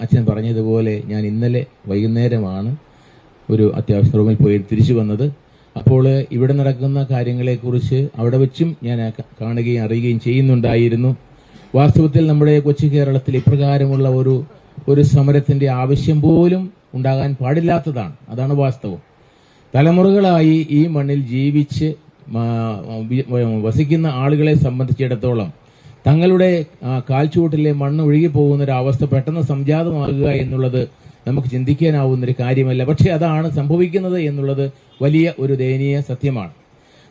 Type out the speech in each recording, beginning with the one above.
അച്ഛൻ പറഞ്ഞതുപോലെ ഞാൻ ഇന്നലെ വൈകുന്നേരമാണ് ഒരു അത്യാവശ്യ റൂമിൽ പോയി തിരിച്ചു വന്നത്. അപ്പോൾ ഇവിടെ നടക്കുന്ന കാര്യങ്ങളെക്കുറിച്ച് അവിടെ വെച്ചും ഞാൻ കാണുകയും അറിയുകയും ചെയ്യുന്നുണ്ടായിരുന്നു. വാസ്തവത്തിൽ നമ്മുടെ കൊച്ചു കേരളത്തിൽ ഇപ്രകാരമുള്ള ഒരു ഒരു സമരത്തിന്റെ ആവശ്യം പോലും ഉണ്ടാകാൻ പാടില്ലാത്തതാണ്. അതാണ് വാസ്തവം. തലമുറകളായി ഈ മണ്ണിൽ ജീവിച്ച് വസിക്കുന്ന ആളുകളെ സംബന്ധിച്ചിടത്തോളം തങ്ങളുടെ കാൽച്ചുവട്ടിലെ മണ്ണ് ഒഴുകി പോകുന്ന ഒരു അവസ്ഥ പെട്ടെന്ന് സംജാതമാകുക എന്നുള്ളത് നമുക്ക് ചിന്തിക്കാനാവുന്ന ഒരു കാര്യമല്ല. പക്ഷേ അതാണ് സംഭവിക്കുന്നത് എന്നുള്ളത് വലിയ ഒരു ദയനീയ സത്യമാണ്.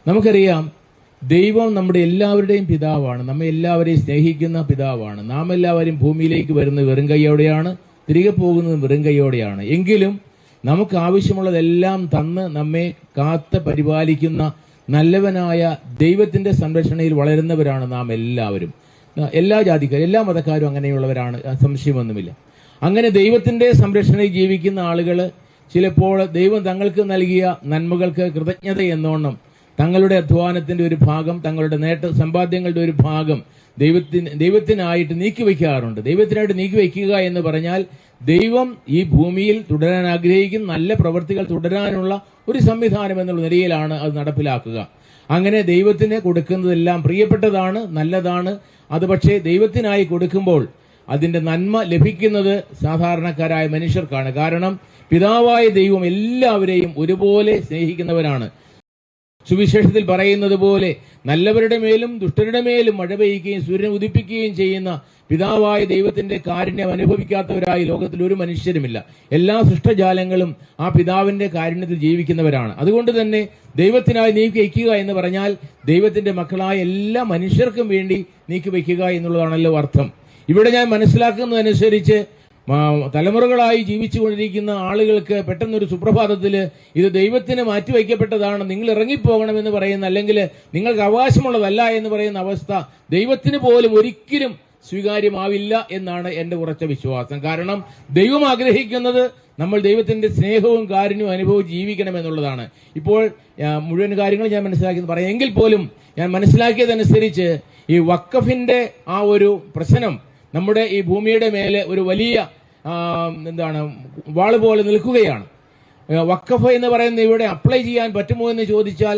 നമുക്കറിയാം ദൈവം നമ്മുടെ എല്ലാവരുടെയും പിതാവാണ്. നമ്മെ എല്ലാവരെയും സ്നേഹിക്കുന്ന പിതാവാണ്. നാം എല്ലാവരും ഭൂമിയിലേക്ക് വരുന്നത് വെറും കൈയോടെയാണ്. തിരികെ പോകുന്നത് വെറും കൈയോടെയാണ്. എങ്കിലും നമുക്ക് ആവശ്യമുള്ളതെല്ലാം തന്ന് നമ്മെ കാത്ത് പരിപാലിക്കുന്ന നല്ലവനായ ദൈവത്തിന്റെ സംരക്ഷണയിൽ വളരുന്നവരാണ് നാം എല്ലാവരും. എല്ലാ ജാതിക്കാരും എല്ലാ മതക്കാരും അങ്ങനെയുള്ളവരാണ്. സംശയമൊന്നുമില്ല. അങ്ങനെ ദൈവത്തിന്റെ സംരക്ഷണയിൽ ജീവിക്കുന്ന ആളുകൾ ചിലപ്പോൾ ദൈവം തങ്ങൾക്ക് നൽകിയ നന്മകൾക്ക് കൃതജ്ഞത എന്നോണം തങ്ങളുടെ അധ്വാനത്തിന്റെ ഒരു ഭാഗം തങ്ങളുടെ നേട്ട സമ്പാദ്യങ്ങളുടെ ഒരു ഭാഗം ദൈവത്തിന് ദൈവത്തിനായിട്ട് നീക്കിവെക്കാറുണ്ട്. ദൈവത്തിനായിട്ട് നീക്കിവെക്കുക എന്ന് പറഞ്ഞാൽ ദൈവം ഈ ഭൂമിയിൽ തുടരാൻ ആഗ്രഹിക്കുന്ന നല്ല പ്രവൃത്തികൾ തുടരാനുള്ള ഒരു സംവിധാനം എന്നുള്ള നിലയിലാണ് അത് നടപ്പിലാക്കുക. അങ്ങനെ ദൈവത്തിന് കൊടുക്കുന്നതെല്ലാം പ്രിയപ്പെട്ടതാണ് നല്ലതാണ്. അത് പക്ഷേ ദൈവത്തിനായി കൊടുക്കുമ്പോൾ അതിന്റെ നന്മ ലഭിക്കുന്നത് സാധാരണക്കാരായ മനുഷ്യർക്കാണ്. കാരണം പിതാവായ ദൈവം എല്ലാവരെയും ഒരുപോലെ സ്നേഹിക്കുന്നവരാണ്. സുവിശേഷത്തിൽ പറയുന്നത് പോലെ നല്ലവരുടെ മേലും ദുഷ്ടരുടെ മേലും മഴ പെയ്യുകയും സൂര്യൻ ഉദിപ്പിക്കുകയും ചെയ്യുന്ന പിതാവായ ദൈവത്തിന്റെ കാരുണ്യം അനുഭവിക്കാത്തവരായി ലോകത്തിൽ ഒരു മനുഷ്യരുമില്ല. എല്ലാ സൃഷ്ടജാലങ്ങളും ആ പിതാവിന്റെ കാരുണ്യത്തിൽ ജീവിക്കുന്നവരാണ്. അതുകൊണ്ട് തന്നെ ദൈവത്തിനായി നീക്കി വയ്ക്കുക എന്ന് പറഞ്ഞാൽ ദൈവത്തിന്റെ മക്കളായ എല്ലാ മനുഷ്യർക്കും വേണ്ടി നീക്കി വയ്ക്കുക എന്നുള്ളതാണല്ലോ അർത്ഥം. ഇവിടെ ഞാൻ മനസ്സിലാക്കുന്നതനുസരിച്ച് തലമുറകളായി ജീവിച്ചുകൊണ്ടിരിക്കുന്ന ആളുകൾക്ക് പെട്ടെന്നൊരു സുപ്രഭാതത്തിൽ ഇത് ദൈവത്തിന് മാറ്റിവെക്കപ്പെട്ടതാണ് നിങ്ങൾ ഇറങ്ങിപ്പോകണമെന്ന് പറയുന്ന അല്ലെങ്കിൽ നിങ്ങൾക്ക് അവകാശമുള്ളതല്ല എന്ന് പറയുന്ന അവസ്ഥ ദൈവത്തിന് പോലും ഒരിക്കലും സ്വീകാര്യമാവില്ല എന്നാണ് എന്റെ ഉറച്ച വിശ്വാസം. കാരണം ദൈവം ആഗ്രഹിക്കുന്നത് നമ്മൾ ദൈവത്തിന്റെ സ്നേഹവും കാരുണ്യവും അനുഭവം ജീവിക്കണം എന്നുള്ളതാണ് ഇപ്പോൾ മുഴുവൻ കാര്യങ്ങളും ഞാൻ മനസ്സിലാക്കി പറയാം. എങ്കിൽ പോലും ഞാൻ മനസ്സിലാക്കിയതനുസരിച്ച് ഈ വക്കഫിന്റെ ആ ഒരു പ്രശ്നം നമ്മുടെ ഈ ഭൂമിയുടെ മേലെ ഒരു വലിയ എന്താണ് വാൾ പോലെ നിൽക്കുകയാണ്. വക്കഫ് എന്ന് പറയുന്ന ഇവിടെ അപ്ലൈ ചെയ്യാൻ പറ്റുമോ എന്ന് ചോദിച്ചാൽ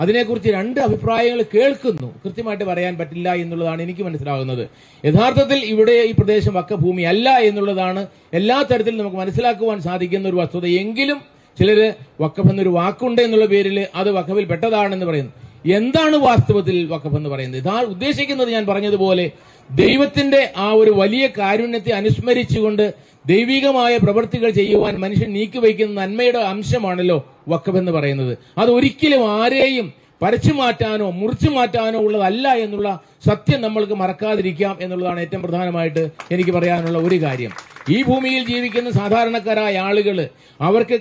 അതിനെക്കുറിച്ച് രണ്ട് അഭിപ്രായങ്ങൾ കേൾക്കുന്നു. കൃത്യമായിട്ട് പറയാൻ പറ്റില്ല എന്നുള്ളതാണ് എനിക്ക് മനസ്സിലാകുന്നത്. യഥാർത്ഥത്തിൽ ഇവിടെ ഈ പ്രദേശം വക്ക ഭൂമി അല്ല എന്നുള്ളതാണ് എല്ലാ തരത്തിലും നമുക്ക് മനസ്സിലാക്കുവാൻ സാധിക്കുന്ന ഒരു വസ്തുത. എങ്കിലും ചിലര് വക്കഫ് എന്നൊരു വാക്കുണ്ട് എന്നുള്ള പേരിൽ അത് വക്കഫിൽ പെട്ടതാണെന്ന് പറയുന്നു. എന്താണ് വാസ്തവത്തിൽ വക്കഫ് എന്ന് പറയുന്നത്? ഇതാ ഉദ്ദേശിക്കുന്നത് ഞാൻ പറഞ്ഞതുപോലെ ദൈവത്തിന്റെ ആ ഒരു വലിയ കാരുണ്യത്തെ അനുസ്മരിച്ചുകൊണ്ട് ദൈവികമായ പ്രവൃത്തികൾ ചെയ്യുവാൻ മനുഷ്യൻ നീക്കിവയ്ക്കുന്ന നന്മയുടെ അംശമാണല്ലോ വഖഫ് എന്ന് പറയുന്നത്. അത് ഒരിക്കലും ആരെയും പരച്ചു മാറ്റാനോ മുറിച്ചു മാറ്റാനോ ഉള്ളതല്ല എന്നുള്ള സത്യം നമ്മൾക്ക് മറക്കാതിരിക്കാം എന്നുള്ളതാണ് ഏറ്റവും പ്രധാനമായിട്ട് എനിക്ക് പറയാനുള്ള ഒരു കാര്യം. ഈ ഭൂമിയിൽ ജീവിക്കുന്ന സാധാരണക്കാരായ ആളുകൾ അവർക്ക്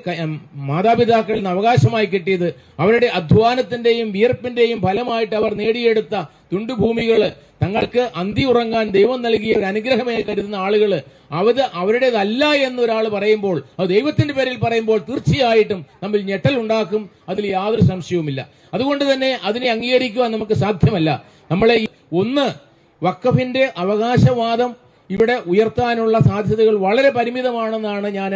മാതാപിതാക്കളിൽ നിന്ന് അവകാശമായി കിട്ടിയത് അവരുടെ അധ്വാനത്തിന്റെയും വിയർപ്പിന്റെയും ഫലമായിട്ട് അവർ നേടിയെടുത്ത തുണ്ടുഭൂമികൾ തങ്ങൾക്ക് അന്തി ഉറങ്ങാൻ ദൈവം നൽകിയ ഒരു അനുഗ്രഹമായി കരുതുന്ന ആളുകൾ അവത് അവരുടേതല്ല എന്നൊരാൾ പറയുമ്പോൾ അത് ദൈവത്തിന്റെ പേരിൽ പറയുമ്പോൾ തീർച്ചയായിട്ടും നമ്മൾ ഞെട്ടൽ ഉണ്ടാക്കും അതിൽ യാതൊരു സംശയവുമില്ല. അതുകൊണ്ട് തന്നെ അതിനെ അംഗീകരിക്കുവാൻ നമുക്ക് സാധ്യമല്ല. നമ്മളെ ഒന്ന് വക്കഫിന്റെ അവകാശവാദം ഇവിടെ ഉയർത്താനുള്ള സാധ്യതകൾ വളരെ പരിമിതമാണെന്നാണ് ഞാൻ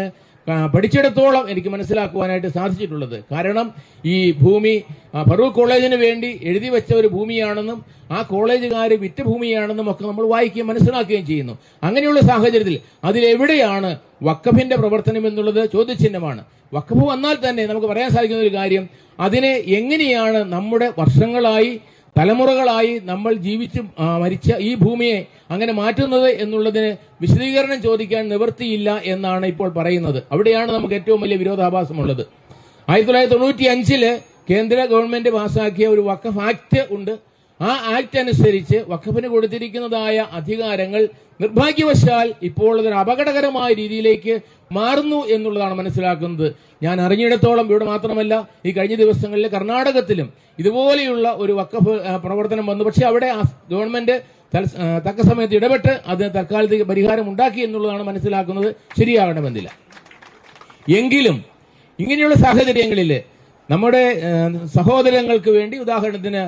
പഠിച്ചിടത്തോളം എനിക്ക് മനസ്സിലാക്കുവാനായിട്ട് സാധിച്ചിട്ടുള്ളത്. കാരണം ഈ ഭൂമി ഫറൂഖ് കോളേജിന് വേണ്ടി എഴുതി വെച്ച ഒരു ഭൂമിയാണെന്നും ആ കോളേജുകാർ വിറ്റ ഭൂമിയാണെന്നും ഒക്കെ നമ്മൾ വായിക്കുകയും മനസ്സിലാക്കുകയും ചെയ്യുന്നു. അങ്ങനെയുള്ള സാഹചര്യത്തിൽ അതിലെവിടെയാണ് വക്കഫിന്റെ പ്രവർത്തനം എന്നുള്ളത് ചോദ്യചിഹ്നമാണ്. വക്കഫ് വന്നാൽ തന്നെ നമുക്ക് പറയാൻ സാധിക്കുന്ന ഒരു കാര്യം അതിനെ എങ്ങനെയാണ് നമ്മുടെ വർഷങ്ങളായി തലമുറകളായി നമ്മൾ ജീവിച്ച് മരിച്ച ഈ ഭൂമിയെ അങ്ങനെ മാറ്റുന്നത് എന്നുള്ളതിന് വിശദീകരണം ചോദിക്കാൻ നിവൃത്തിയില്ല എന്നാണ് ഇപ്പോൾ പറയുന്നത്. അവിടെയാണ് നമുക്ക് ഏറ്റവും വലിയ വിരോധാഭാസമുള്ളത്. ആയിരത്തി തൊള്ളായിരത്തി തൊണ്ണൂറ്റി അഞ്ചിൽ കേന്ദ്ര ഗവൺമെന്റ് പാസാക്കിയ ഒരു വക്കഫ് ആക്ട് ഉണ്ട്. ആ ആക്ട് അനുസരിച്ച് വഖഫിന് കൊടുത്തിരിക്കുന്നതായ അധികാരങ്ങൾ നിർഭാഗ്യവശാൽ ഇപ്പോൾ അതൊരു അപകടകരമായ രീതിയിലേക്ക് മാറുന്നു എന്നുള്ളതാണ് മനസ്സിലാക്കുന്നത്. ഞാൻ അറിഞ്ഞിടത്തോളം ഇവിടെ മാത്രമല്ല ഈ കഴിഞ്ഞ ദിവസങ്ങളിൽ കർണാടകത്തിലും ഇതുപോലെയുള്ള ഒരു വക്കഫ് പ്രവർത്തനം വന്നു. പക്ഷെ അവിടെ ഗവൺമെന്റ് തക്ക സമയത്ത് ഇടപെട്ട് അത് തൽക്കാലത്തേക്ക് പരിഹാരം ഉണ്ടാക്കി എന്നുള്ളതാണ് മനസ്സിലാക്കുന്നത്. ശരിയാകണമെന്നില്ല. എങ്കിലും ഇങ്ങനെയുള്ള സാഹചര്യങ്ങളിൽ നമ്മുടെ സഹോദരങ്ങൾക്ക് വേണ്ടി ഉദാഹരണത്തിന്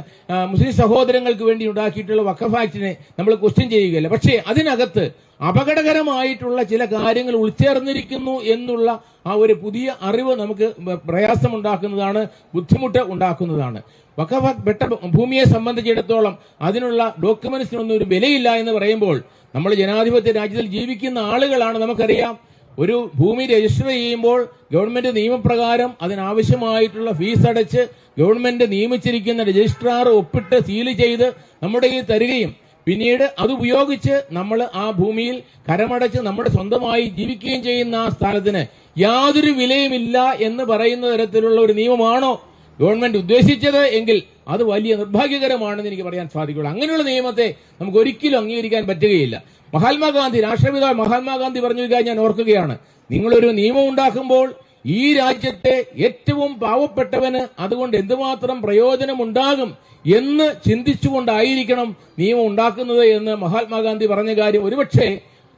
മുസ്ലിം സഹോദരങ്ങൾക്ക് വേണ്ടി ഉണ്ടാക്കിയിട്ടുള്ള വഖഫ് ആക്ടിനെ നമ്മൾ ക്വസ്റ്റ്യൻ ചെയ്യുകയല്ല. പക്ഷേ അതിനകത്ത് അപകടകരമായിട്ടുള്ള ചില കാര്യങ്ങൾ ഉൾച്ചേർന്നിരിക്കുന്നു എന്നുള്ള ആ ഒരു പുതിയ അറിവ് നമുക്ക് പ്രയാസമുണ്ടാക്കുന്നതാണ് ബുദ്ധിമുട്ട് ഉണ്ടാക്കുന്നതാണ്. വഖഫ് പെട്ട ഭൂമിയെ സംബന്ധിച്ചിടത്തോളം അതിനുള്ള ഡോക്യുമെന്റ്സിനൊന്നും ഒരു വിലയില്ല എന്ന് പറയുമ്പോൾ നമ്മൾ ജനാധിപത്യ രാജ്യത്തിൽ ജീവിക്കുന്ന ആളുകളാണ് നമുക്കറിയാം. ഒരു ഭൂമി രജിസ്റ്റർ ചെയ്യുമ്പോൾ ഗവൺമെന്റ് നിയമപ്രകാരം അതിനാവശ്യമായിട്ടുള്ള ഫീസ് അടച്ച് ഗവൺമെന്റ് നിയമിച്ചിരിക്കുന്ന രജിസ്ട്രാർ ഒപ്പിട്ട് സീൽ ചെയ്ത് നമ്മുടെ ഈ തരികയും പിന്നീട് അത് ഉപയോഗിച്ച് നമ്മൾ ആ ഭൂമിയിൽ കരമടച്ച് നമ്മുടെ സ്വന്തമായി ജീവിക്കുകയും ചെയ്യുന്ന ആ സ്ഥലത്തിന് യാതൊരു വിലയുമില്ല എന്ന് പറയുന്ന തരത്തിലുള്ള ഒരു നിയമമാണോ ഗവൺമെന്റ് ഉദ്ദേശിച്ചത് എങ്കിൽ അത് വലിയ നിർഭാഗ്യകരമാണെന്ന് എനിക്ക് പറയാൻ സാധിക്കുള്ളൂ അങ്ങനെയുള്ള നിയമത്തെ നമുക്ക് ഒരിക്കലും അംഗീകരിക്കാൻ പറ്റുകയില്ല. മഹാത്മാഗാന്ധി രാഷ്ട്രപിതാവ് മഹാത്മാഗാന്ധി പറഞ്ഞു ഞാൻ ഓർക്കുകയാണ്. നിങ്ങളൊരു നിയമം ഉണ്ടാക്കുമ്പോൾ ഈ രാജ്യത്തെ ഏറ്റവും പാവപ്പെട്ടവന് അതുകൊണ്ട് എന്തുമാത്രം പ്രയോജനമുണ്ടാകും എന്ന് ചിന്തിച്ചുകൊണ്ടായിരിക്കണം നിയമം ഉണ്ടാക്കുന്നത് എന്ന് മഹാത്മാഗാന്ധി പറഞ്ഞ കാര്യം ഒരുപക്ഷെ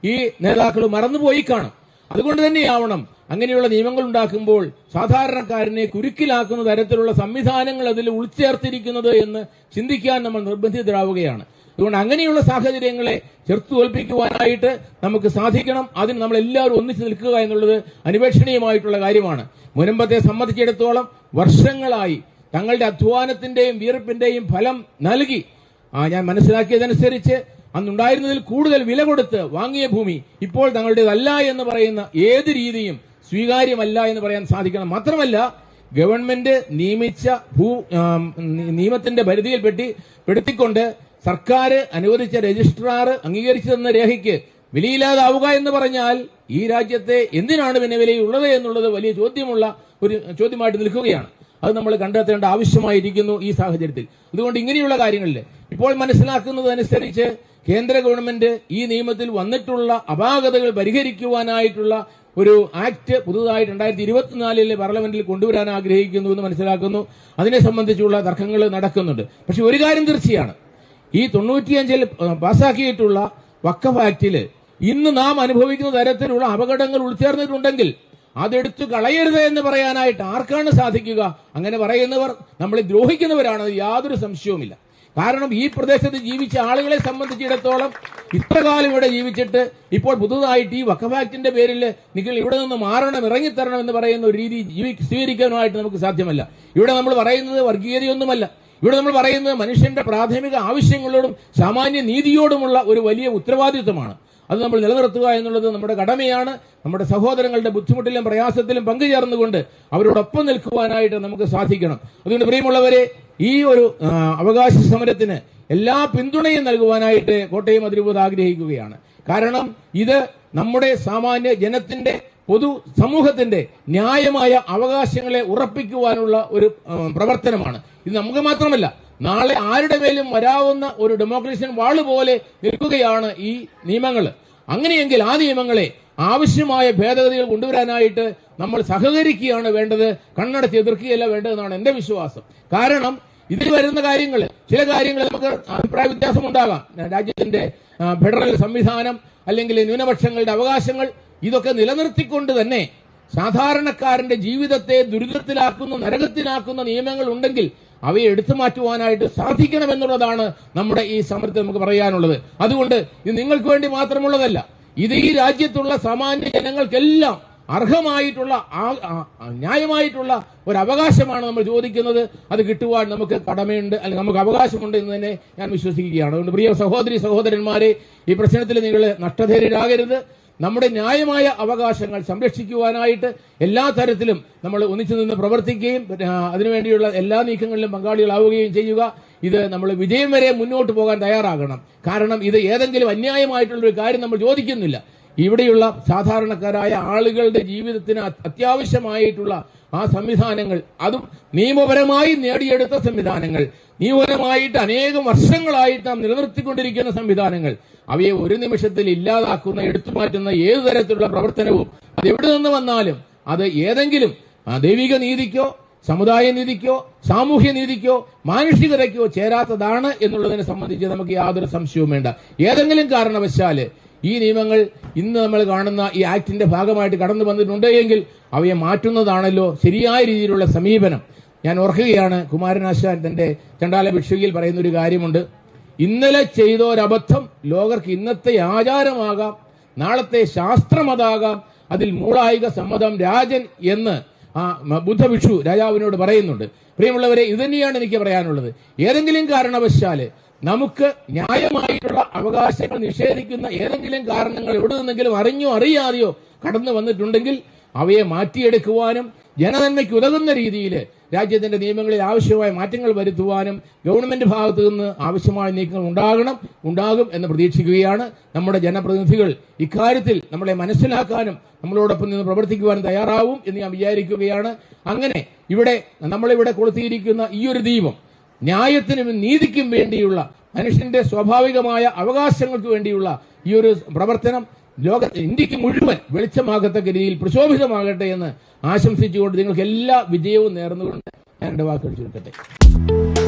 ഈ നേതാക്കൾ മറന്നുപോയി കാണും. അതുകൊണ്ട് തന്നെയാവണം അങ്ങനെയുള്ള നിയമങ്ങൾ ഉണ്ടാക്കുമ്പോൾ സാധാരണക്കാരനെ കുരുക്കിലാക്കുന്ന തരത്തിലുള്ള സംവിധാനങ്ങൾ അതിൽ ഉൾച്ചേർത്തിരിക്കുന്നത് എന്ന് ചിന്തിക്കാൻ നമ്മൾ നിർബന്ധിതരാവുകയാണ്. അതുകൊണ്ട് അങ്ങനെയുള്ള സാഹചര്യങ്ങളെ ചെറുത്തുതോൽപ്പിക്കുവാനായിട്ട് നമുക്ക് സാധിക്കണം. അതിന് നമ്മൾ എല്ലാവരും ഒന്നിച്ചു നിൽക്കുക എന്നുള്ളത് അനുവേഷണീയമായിട്ടുള്ള കാര്യമാണ്. മുനമ്പത്തെ സംബന്ധിച്ചിടത്തോളം വർഷങ്ങളായി തങ്ങളുടെ അധ്വാനത്തിന്റെയും വീർപ്പിന്റെയും ഫലം നൽകി ഞാൻ മനസ്സിലാക്കിയതനുസരിച്ച് അന്നുണ്ടായിരുന്നതിൽ കൂടുതൽ വില കൊടുത്ത് വാങ്ങിയ ഭൂമി ഇപ്പോൾ തങ്ങളുടേതല്ല എന്ന് പറയുന്ന ഏത് രീതിയും സ്വീകാര്യമല്ല എന്ന് പറയാൻ സാധിക്കണം. മാത്രമല്ല ഗവൺമെന്റ് നിയമിച്ച ഭൂ നിയമത്തിന്റെ പരിധിയിൽ പെട്ടി പെടുത്തിക്കൊണ്ട് സർക്കാർ അനുവദിച്ച രജിസ്ട്രാർ അംഗീകരിച്ചു തന്ന രേഖയ്ക്ക് വിലയില്ലാതാവുക എന്ന് പറഞ്ഞാൽ ഈ രാജ്യത്തെ എന്തിനാണ് പിന്നെ വിലയുള്ളത് എന്നുള്ളത് വലിയ ചോദ്യമുള്ള ഒരു ചോദ്യമായിട്ട് നിൽക്കുകയാണ്. അത് നമ്മൾ കണ്ടെത്തേണ്ട ആവശ്യമായിരിക്കുന്നു ഈ സാഹചര്യത്തിൽ. അതുകൊണ്ട് ഇങ്ങനെയുള്ള കാര്യങ്ങളിൽ ഇപ്പോൾ മനസ്സിലാക്കുന്നതനുസരിച്ച് കേന്ദ്ര ഗവൺമെന്റ് ഈ നിയമത്തിൽ വന്നിട്ടുള്ള അപാകതകൾ പരിഹരിക്കുവാനായിട്ടുള്ള ഒരു ആക്ട് പുതുതായി രണ്ടായിരത്തി ഇരുപത്തിനാലിലെ പാർലമെന്റിൽ കൊണ്ടുവരാൻ ആഗ്രഹിക്കുന്നു എന്ന് മനസ്സിലാക്കുന്നു. അതിനെ സംബന്ധിച്ചുള്ള തർക്കങ്ങൾ നടക്കുന്നുണ്ട്. പക്ഷെ ഒരു കാര്യം തീർച്ചയാണ്. ഈ തൊണ്ണൂറ്റിയഞ്ചിൽ പാസാക്കിയിട്ടുള്ള വക്കഫ് ആക്ടിൽ ഇന്ന് നാം അനുഭവിക്കുന്ന തരത്തിലുള്ള അപകടങ്ങൾ ഉൾച്ചേർന്നിട്ടുണ്ടെങ്കിൽ അതെടുത്തു കളയരുത് എന്ന് പറയാനായിട്ട് ആർക്കാണ് സാധിക്കുക? അങ്ങനെ പറയുന്നവർ നമ്മളെ ദ്രോഹിക്കുന്നവരാണ് യാതൊരു സംശയവുമില്ല. കാരണം ഈ പ്രദേശത്ത് ജീവിച്ച ആളുകളെ സംബന്ധിച്ചിടത്തോളം ഇത്രകാലം ഇവിടെ ജീവിച്ചിട്ട് ഇപ്പോൾ പുതുതായിട്ട് ഈ വക്കഫാക്റ്റിന്റെ പേരിൽ നിങ്ങൾ ഇവിടെ നിന്ന് മാറണം ഇറങ്ങിത്തരണം എന്ന് പറയുന്ന ഒരു രീതി സ്വീകരിക്കാനുമായിട്ട് നമുക്ക് സാധ്യമല്ല. ഇവിടെ നമ്മൾ പറയുന്നത് വർഗീയതയൊന്നുമല്ല. ഇവിടെ നമ്മൾ പറയുന്നത് മനുഷ്യന്റെ പ്രാഥമിക ആവശ്യങ്ങളോടും സാമാന്യ നീതിയോടുമുള്ള ഒരു വലിയ ഉത്തരവാദിത്വമാണ്. അത് നമ്മൾ നിലനിർത്തുക എന്നുള്ളത് നമ്മുടെ കടമയാണ്. നമ്മുടെ സഹോദരങ്ങളുടെ ബുദ്ധിമുട്ടിലും പ്രയാസത്തിലും പങ്കുചേർന്നുകൊണ്ട് അവരോടൊപ്പം നിൽക്കുവാനായിട്ട് നമുക്ക് സാധിക്കണം. അതുകൊണ്ട് പ്രിയമുള്ളവരെ ഈ ഒരു അവകാശ സമരത്തിന് എല്ലാ പിന്തുണയും നൽകുവാനായിട്ട് കോട്ടയം അതിരൂപത ആഗ്രഹിക്കുകയാണ്. കാരണം ഇത് നമ്മുടെ സാമാന്യ ജനത്തിന്റെ പൊതു സമൂഹത്തിന്റെ ന്യായമായ അവകാശങ്ങളെ ഉറപ്പിക്കുവാനുള്ള ഒരു പ്രവർത്തനമാണ്. ഇത് നമുക്ക് മാത്രമല്ല നാളെ ആരുടെ മേലും വരാവുന്ന ഒരു ഡെമോക്രേഷൻ വാൾ പോലെ നിൽക്കുകയാണ് ഈ നിയമങ്ങൾ അങ്ങനെയെങ്കിൽ ആ നിയമങ്ങളെ ആവശ്യമായ ഭേദഗതികൾ കൊണ്ടുവരാനായിട്ട് നമ്മൾ സഹകരിക്കുകയാണ് വേണ്ടത് കണ്ണടച്ച് എതിർക്കുകയല്ല വേണ്ടതെന്നാണ് എന്റെ വിശ്വാസം. കാരണം ഇതിൽ വരുന്ന കാര്യങ്ങൾ ചില കാര്യങ്ങൾ നമുക്ക് അഭിപ്രായ വ്യത്യാസം ഉണ്ടാകാം രാജ്യത്തിന്റെ ഫെഡറൽ സംവിധാനം അല്ലെങ്കിൽ ന്യൂനപക്ഷങ്ങളുടെ അവകാശങ്ങൾ ഇതൊക്കെ നിലനിർത്തിക്കൊണ്ട് തന്നെ സാധാരണക്കാരന്റെ ജീവിതത്തെ ദുരിതത്തിലാക്കുന്ന നരകത്തിലാക്കുന്ന നിയമങ്ങൾ ഉണ്ടെങ്കിൽ അവയെ എടുത്തു മാറ്റുവാനായിട്ട് സാധിക്കണമെന്നുള്ളതാണ് നമ്മുടെ ഈ സമരത്തിൽ നമുക്ക് പറയാനുള്ളത്. അതുകൊണ്ട് ഇത് നിങ്ങൾക്ക് വേണ്ടി മാത്രമുള്ളതല്ല. ഇത് ഈ രാജ്യത്തുള്ള സാമാന്യ ജനങ്ങൾക്കെല്ലാം അർഹമായിട്ടുള്ള ന്യായമായിട്ടുള്ള ഒരു അവകാശമാണ് നമ്മൾ ചോദിക്കുന്നത്. അത് കിട്ടുവാൻ നമുക്ക് കടമയുണ്ട് അല്ലെങ്കിൽ നമുക്ക് അവകാശമുണ്ട് എന്ന് തന്നെ ഞാൻ വിശ്വസിക്കുകയാണ്. അതുകൊണ്ട് പ്രിയ സഹോദരി സഹോദരന്മാരെ ഈ പ്രശ്നത്തിൽ നിങ്ങൾ നഷ്ടധേരരാകരുത്. നമ്മുടെ ന്യായമായ അവകാശങ്ങൾ സംരക്ഷിക്കുവാനായിട്ട് എല്ലാ തരത്തിലും നമ്മൾ ഒന്നിച്ചു നിന്ന് പ്രവർത്തിക്കുകയും അതിനുവേണ്ടിയുള്ള എല്ലാ നീക്കങ്ങളിലും പങ്കാളികളാവുകയും ചെയ്യുക. ഇത് നമ്മൾ വിജയം വരെ മുന്നോട്ട് പോകാൻ തയ്യാറാകണം. കാരണം ഇത് ഏതെങ്കിലും അന്യായമായിട്ടുള്ള ഒരു കാര്യം നമ്മൾ ചോദിക്കുന്നില്ല. ഇവിടെയുള്ള സാധാരണക്കാരായ ആളുകളുടെ ജീവിതത്തിന് അത് അത്യാവശ്യമായിട്ടുള്ള ആ സംവിധാനങ്ങൾ അതും നിയമപരമായി നേടിയെടുത്ത സംവിധാനങ്ങൾ നിയമപരമായിട്ട് അനേകം വർഷങ്ങളായിട്ട് നാം നിലനിർത്തിക്കൊണ്ടിരിക്കുന്ന സംവിധാനങ്ങൾ അവയെ ഒരു നിമിഷത്തിൽ ഇല്ലാതാക്കുന്ന എടുത്തു മാറ്റുന്ന ഏതു തരത്തിലുള്ള പ്രവർത്തനവും അത് എവിടെ നിന്ന് വന്നാലും അത് ഏതെങ്കിലും ദൈവിക നീതിക്കോ സമുദായ നീതിക്കോ സാമൂഹ്യ നീതിക്കോ മാനുഷികതയ്ക്കോ ചേരാത്തതാണ് എന്നുള്ളതിനെ സംബന്ധിച്ച് നമുക്ക് യാതൊരു സംശയവും വേണ്ട. ഏതെങ്കിലും കാരണവശാൽ ഈ നിയമങ്ങൾ ഇന്ന് നമ്മൾ കാണുന്ന ഈ ആക്ടിന്റെ ഭാഗമായിട്ട് കടന്നു വന്നിട്ടുണ്ട് എങ്കിൽ അവയെ മാറ്റുന്നതാണല്ലോ ശരിയായ രീതിയിലുള്ള സമീപനം. ഞാൻ ഓർക്കുകയാണ് കുമാരനാശാൻ തന്റെ ചണ്ടാല ഭിക്ഷുകിയിൽ പറയുന്ന ഒരു കാര്യമുണ്ട്. ഇന്നലെ ചെയ്ത ഒരബദ്ധം ലോകർക്ക് ഇന്നത്തെ ആചാരമാകാം നാളത്തെ ശാസ്ത്രമതാകാം അതിൽ മൂളായിക സമ്മതം രാജൻ എന്ന് ആ ബുദ്ധഭിക്ഷു രാജാവിനോട് പറയുന്നുണ്ട്. പ്രിയമുള്ളവരെ ഇത് തന്നെയാണ് എനിക്ക് പറയാനുള്ളത്. ഏതെങ്കിലും കാരണവശാൽ നമുക്ക് ന്യായമായിട്ടുള്ള അവകാശങ്ങൾ നിഷേധിക്കുന്ന ഏതെങ്കിലും കാരണങ്ങൾ എവിടെ നിന്നെങ്കിലും അറിഞ്ഞോ അറിയാതെയോ കടന്നു വന്നിട്ടുണ്ടെങ്കിൽ അവയെ മാറ്റിയെടുക്കുവാനും ജനനന്മയ്ക്ക് ഉതകുന്ന രീതിയിൽ രാജ്യത്തിന്റെ നിയമങ്ങളിൽ ആവശ്യമായ മാറ്റങ്ങൾ വരുത്തുവാനും ഗവൺമെന്റ് ഭാഗത്തു നിന്ന് ആവശ്യമായ നീക്കങ്ങൾ ഉണ്ടാകണം ഉണ്ടാകും എന്ന് പ്രതീക്ഷിക്കുകയാണ്. നമ്മുടെ ജനപ്രതിനിധികൾ ഇക്കാര്യത്തിൽ നമ്മളെ മനസ്സിലാക്കാനും നമ്മളോടൊപ്പം നിന്ന് പ്രവർത്തിക്കുവാനും തയ്യാറാവും എന്ന് ഞാൻ വിചാരിക്കുകയാണ്. അങ്ങനെ ഇവിടെ നമ്മളിവിടെ കൊളുത്തിയിരിക്കുന്ന ഈ ഒരു ദീപം ന്യായത്തിനും നീതിക്കും വേണ്ടിയുള്ള മനുഷ്യന്റെ സ്വാഭാവികമായ അവകാശങ്ങൾക്ക് വേണ്ടിയുള്ള ഈ ഒരു പ്രവർത്തനം ലോക ഇന്ത്യയ്ക്ക് മുഴുവൻ വെളിച്ചമാകത്തക്ക രീതിയിൽ പ്രശോഭിതമാകട്ടെ എന്ന് ആശംസിച്ചുകൊണ്ട് നിങ്ങൾക്ക് എല്ലാ വിജയവും നേർന്നുകൊണ്ട് ഞാൻ എന്റെ വാക്കുകൾ ചുരുക്കട്ടെ.